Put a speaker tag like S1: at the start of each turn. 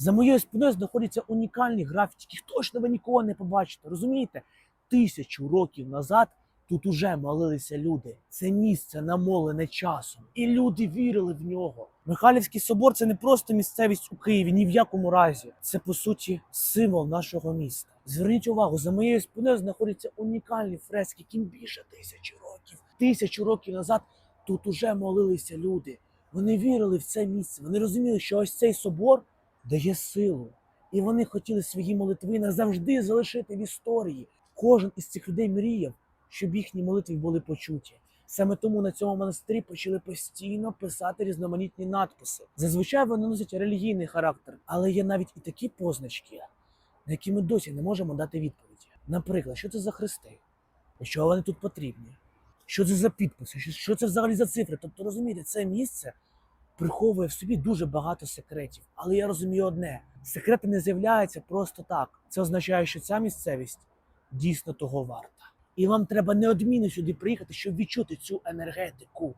S1: За моєю спиною знаходяться унікальні графіті, яких точно ви ніколи не побачите. Розумієте? Тисячу років назад тут уже молилися люди. Це місце намолене часом, і люди вірили в нього. Михайлівський собор це не просто місцевість у Києві, ні в якому разі. Це по суті символ нашого міста. Зверніть увагу, за моєю спиною знаходяться унікальні фрески, яким більше тисячі років. Тисячу років назад тут уже молилися люди. Вони вірили в це місце. Вони розуміли, що ось цей собор дає силу. І вони хотіли свої молитви назавжди залишити в історії. Кожен із цих людей мріяв, щоб їхні молитви були почуті. Саме тому на цьому монастирі почали постійно писати різноманітні надписи. Зазвичай вони носять релігійний характер, але є навіть і такі позначки, на які ми досі не можемо дати відповіді. Наприклад, що це за хрести? Чого вони тут потрібні? Що це за підписи? Що це взагалі за цифри? Тобто, розумієте, це місце приховує в собі дуже багато секретів. Але я розумію одне: секрети не з'являються просто так. Це означає, що ця місцевість дійсно того варта. І вам треба неодмінно сюди приїхати, щоб відчути цю енергетику.